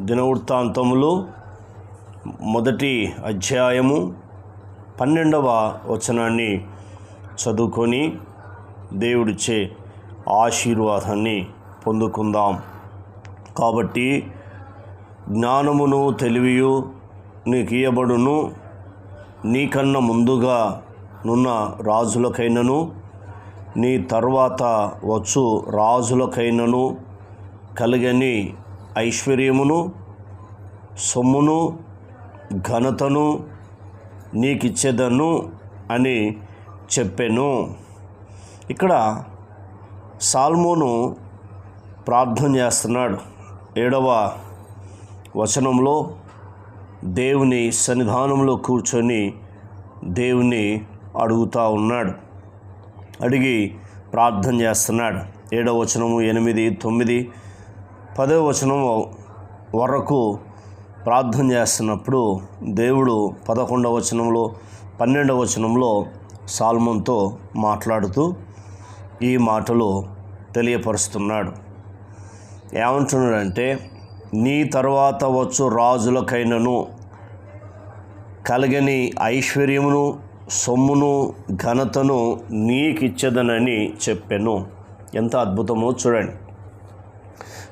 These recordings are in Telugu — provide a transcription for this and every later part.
దినవృత్తాంతములు మొదటి అధ్యాయము పన్నెండవ వచనాన్ని చదువుకొని దేవుడిచ్చే ఆశీర్వాదాన్ని పొందుకుందాం. కాబట్టి జ్ఞానమును తెలివియు నీకు ఇయ్యబడును నీకన్నా ముందుగా నున్న రాజులకైనను నీ తర్వాత వచ్చు రాజులకైనను కలిగని ఐశ్వర్యమును సొమ్మును ఘనతను నీకిచ్చేదను అని చెప్పాను. ఇక్కడ సాల్మోను ప్రార్థన చేస్తున్నాడు. ఏడవ వచనంలో దేవుని సన్నిధానంలో కూర్చొని దేవుని అడుగుతూ ఉన్నాడు. అడిగి ప్రార్థన చేస్తున్నాడు. ఏడవ వచనము ఎనిమిది తొమ్మిది పదవ వచనం వరకు ప్రార్థన చేస్తున్నప్పుడు దేవుడు పదకొండవ వచనంలో పన్నెండవ వచనంలో సాల్మన్తో మాట్లాడుతూ ఈ మాటలు తెలియపరుస్తున్నాడు. ఏమంటున్నాడంటే నీ తర్వాత వచ్చు రాజులకైనను కలగని ఐశ్వర్యమును సొమ్మును ఘనతను నీకిచ్చదనని చెప్పాను. ఎంత అద్భుతమో చూడండి.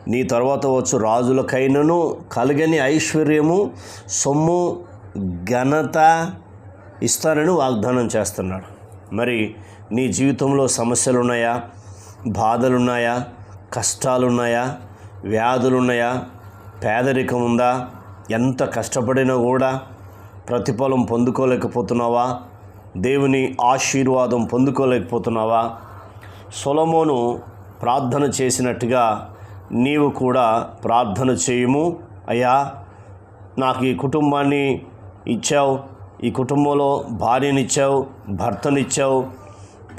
నీ తర్వాత వచ్చు రాజులకైనను కలగని ఐశ్వర్యము సొమ్ము ఘనత ఇస్తానని వాగ్దానం చేస్తున్నాడు. మరి నీ జీవితంలో సమస్యలు ఉన్నాయా బాధలున్నాయా? కష్టాలున్నాయా? వ్యాధులున్నాయా? పేదరికం ఉందా ఎంత కష్టపడినా కూడా ప్రతిఫలం పొందుకోలేకపోతున్నావా? దేవుని ఆశీర్వాదం పొందుకోలేకపోతున్నావా? సొలమోను ప్రార్థన చేసినట్టుగా నీవు కూడా ప్రార్థన చేయము. అయ్యా నాకు ఈ కుటుంబాన్ని ఇచ్చావు. ఈ కుటుంబంలో భార్యనిచ్చావు భర్తనిచ్చావు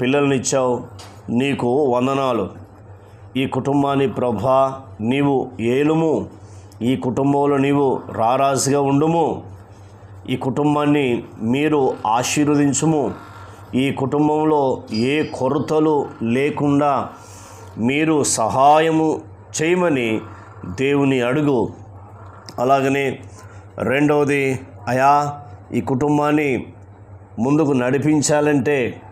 పిల్లల్నిచ్చావు. నీకు వందనాలు. ఈ కుటుంబాన్ని ప్రభా నీవు ఏలుము. ఈ కుటుంబంలో నీవు రారాజుగా ఉండుము. ఈ కుటుంబాన్ని మీరు ఆశీర్వదించుము. ఈ కుటుంబంలో ఏ కొరతలు లేకుండా మీరు సహాయము చేయమని దేవుని అడుగు. అలాగనే రెండవది అయా ఈ కుటుంబాన్ని ముందుకు నడిపించాలంటే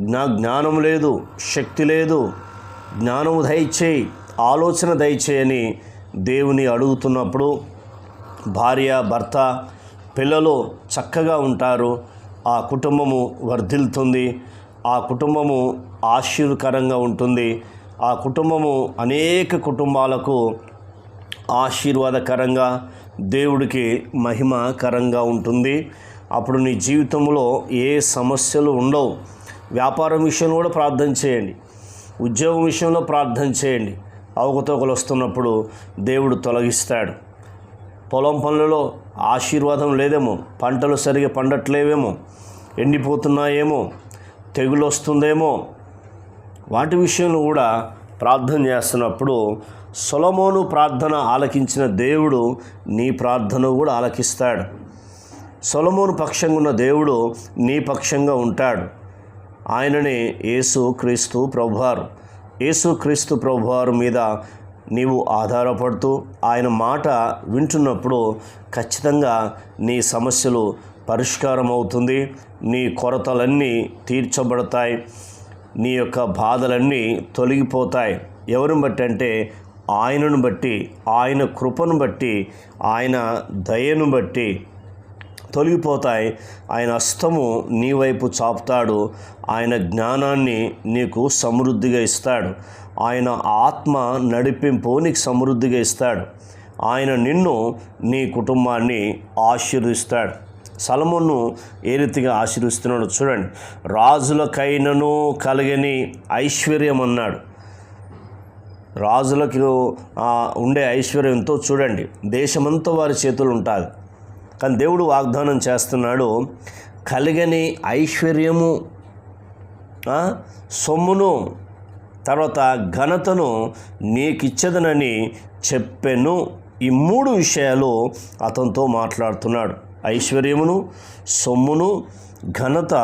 నా జ్ఞానం లేదు శక్తి లేదు. జ్ఞానము దయచేయి ఆలోచన దయచేయని దేవుని అడుగుతున్నప్పుడు భార్య భర్త పిల్లలు చక్కగా ఉంటారు. ఆ కుటుంబము వర్ధిల్తుంది ఆ కుటుంబము ఆశీర్వకరంగా ఉంటుంది. ఆ కుటుంబము అనేక కుటుంబాలకు ఆశీర్వాదకరంగా దేవుడికి మహిమకరంగా ఉంటుంది. అప్పుడు నీ జీవితంలో ఏ సమస్యలు ఉండవు. వ్యాపారం విషయంలో కూడా ప్రార్థన చేయండి. ఉద్యోగం విషయంలో ప్రార్థన చేయండి. అవకతవకలు వస్తున్నప్పుడు దేవుడు తొలగిస్తాడు. పొలం పనులలో ఆశీర్వాదం లేదేమో. పంటలు సరిగా పండట్లేవేమో. ఎండిపోతున్నాయేమో. తెగులు వస్తుందేమో. వాటి విషయంలో కూడా ప్రార్థన చేస్తున్నప్పుడు సొలమోను ప్రార్థన ఆలకించిన దేవుడు నీ ప్రార్థన కూడా ఆలకిస్తాడు. సొలమోను పక్షంగా ఉన్న దేవుడు నీ పక్షంగా ఉంటాడు. ఆయననే యేసు క్రీస్తు ప్రభువారు. యేసు క్రీస్తు ప్రభువారు మీద నీవు ఆధారపడుతూ ఆయన మాట వింటున్నప్పుడు ఖచ్చితంగా నీ సమస్యలు పరిష్కారం అవుతుంది నీ కొరతలన్నీ తీర్చబడతాయి. నీ యొక్క బాధలన్నీ తొలగిపోతాయి. ఎవరిని బట్టి అంటే ఆయనను బట్టి ఆయన కృపను బట్టి ఆయన దయను బట్టి తొలగిపోతాయి. ఆయన అస్తము నీ వైపు చాపుతాడు. ఆయన జ్ఞానాన్ని నీకు సమృద్ధిగా ఇస్తాడు. ఆయన ఆత్మ నడిపింపు నీకు సమృద్ధిగా ఇస్తాడు. ఆయన నిన్ను నీ కుటుంబాన్ని ఆశీర్దిస్తాడు సలమును ఏ రీతిగా ఆశీర్వదిస్తున్నాడో చూడండి. రాజులకైనను కలిగని ఐశ్వర్యం అన్నాడు. రాజులకు ఉండే ఐశ్వర్యంతో చూడండి. దేశమంతా వారి చేతులు ఉంటుంది. కానీ దేవుడు వాగ్దానం చేస్తున్నాడు కలిగని ఐశ్వర్యము సొమ్మును తర్వాత ఘనతను నీకిచ్చదనని చెప్పెను. ఈ మూడు విషయాలు అతనితో మాట్లాడుతున్నాడు. ఐశ్వర్యమును సొమ్మును ఘనత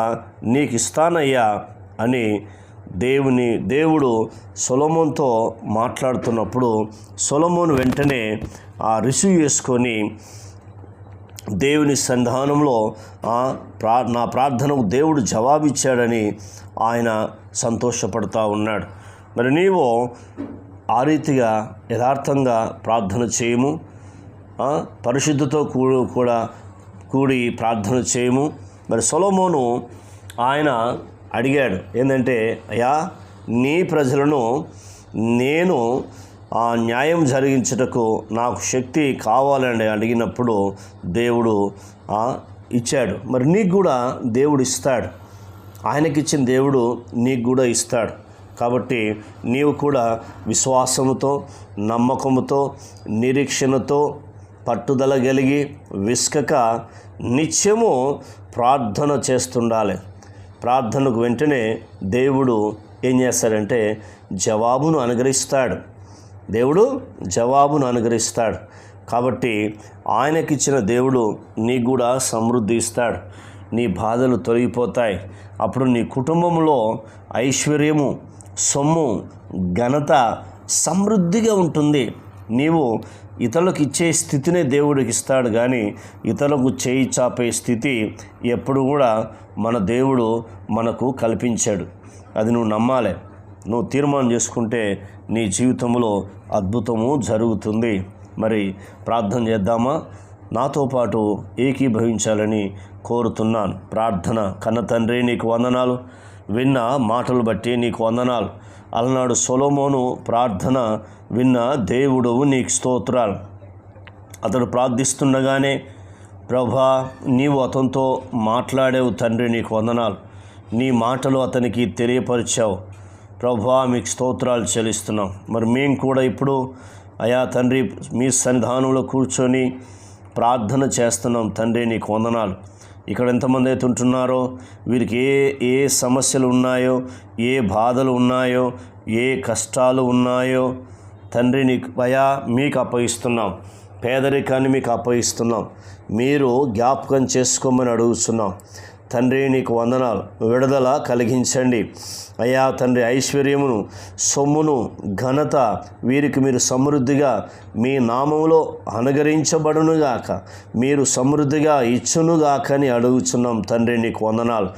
నీకు ఇస్తానయ్యా అని దేవుని దేవుడు సొలమోన్తో మాట్లాడుతున్నప్పుడు సొలమోన్ వెంటనే ఆ రిసీవ్ చేసుకొని దేవుని సంధానంలో ప్రా నా ప్రార్థనకు దేవుడు జవాబిచ్చాడని ఆయన సంతోషపడుతూ ఉన్నాడు. మరి నీవు ఆ రీతిగా యథార్థంగా ప్రార్థన చేయము. పరిశుద్ధతో కూ- కూడా కూడి ప్రార్థన చేయము. మరి సొలోమోను ఆయన అడిగాడు ఏంటంటే అయ్యా నీ ప్రజలను నేను ఆ న్యాయం జరిగించుటకు నాకు శక్తి కావాలని అడిగినప్పుడు దేవుడు ఇచ్చాడు. మరి నీకు కూడా దేవుడు ఇస్తాడు. ఆయనకిచ్చిన దేవుడు నీకు కూడా ఇస్తాడు. కాబట్టి నీవు కూడా విశ్వాసముతో నమ్మకముతో నిరీక్షణతో పట్టుదల కలిగి విసుకక నిత్యము ప్రార్థన చేస్తుండాలి. ప్రార్థనకు వెంటనే దేవుడు ఏం చేస్తాడంటే జవాబును అనుగ్రహిస్తాడు. దేవుడు జవాబును అనుగ్రహిస్తాడు. కాబట్టి ఆయనకిచ్చిన దేవుడు నీకు కూడా సమృద్ధి ఇస్తాడు. నీ బాధలు తొలగిపోతాయి. అప్పుడు నీ కుటుంబంలో ఐశ్వర్యము సొమ్ము ఘనత సమృద్ధిగా ఉంటుంది. నీవు ఇతరులకు ఇచ్చే స్థితినే దేవుడికి ఇస్తాడు కానీ ఇతరులకు చేయి చాపే స్థితి ఎప్పుడు కూడా మన దేవుడు మనకు కల్పించాడు. అది నువ్వు నమ్మాలి. నువ్వు తీర్మానం చేసుకుంటే నీ జీవితంలో అద్భుతము జరుగుతుంది. మరి ప్రార్థన చేద్దామా? నాతో పాటు ఏకీభవించాలని కోరుతున్నాను. ప్రార్థన కన్న తండ్రి నీకు వందనాలు. విన్న మాటలు బట్టి నీకు వందనాలు. అలనాడు సొలోమోను ప్రార్థన విన్న దేవుడు నీకు స్తోత్రాలు. అతడు ప్రార్థిస్తుండగానే ప్రభా నీవు అతనితో మాట్లాడేవు తండ్రి నీకు వందనాలు. నీ మాటలు అతనికి తెలియపరిచావు. ప్రభా మీకు స్తోత్రాలు చెల్లిస్తున్నాం. మరి మేము కూడా ఇప్పుడు అయా తండ్రి మీ సన్నిధానంలో కూర్చొని ప్రార్థన చేస్తున్నాం. తండ్రి నీకు వందనాలు. ఇక్కడ ఎంతమంది అయితే ఉంటున్నారో వీరికి ఏ ఏ సమస్యలు ఉన్నాయో ఏ బాధలు ఉన్నాయో ఏ కష్టాలు ఉన్నాయో తండ్రి నీకు భయా మీకు అప్పగిస్తున్నాం. పేదరికాన్ని మీకు అప్పగిస్తున్నాం. మీరు జ్ఞాపకం చేసుకోమని అడుగుతున్నాం. తండ్రి నీకు వందనాలు. విడుదల కలిగించండి. అయ్యా తండ్రి ఐశ్వర్యమును సొమ్మును ఘనత వీరికి మీరు సమృద్ధిగా మీ నామంలో అనుగరించబడునుగాక మీరు సమృద్ధిగా ఇచ్చునుగాక అని అడుగుచున్నాం తండ్రి నీకు వందనాలు.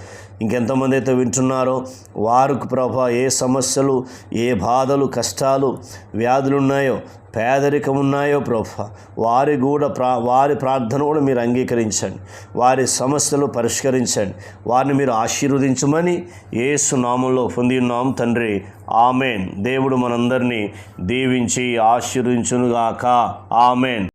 ఇంకెంతమంది అయితే వింటున్నారో వారికి ప్రభా ఏ సమస్యలు ఏ బాధలు కష్టాలు వ్యాధులు ఉన్నాయో పేదరికం ఉన్నాయో ప్రభు. వారి కూడా ప్రా వారి ప్రార్థన కూడా మీరు అంగీకరించండి. వారి సమస్యలు పరిష్కరించండి. వారిని మీరు ఆశీర్వదించమని ఏసు నామంలో పొంది ఉన్నాం తండ్రి. ఆమెన్. దేవుడు మనందరినీ దీవించి ఆశీర్వించునుగాక ఆమెన్.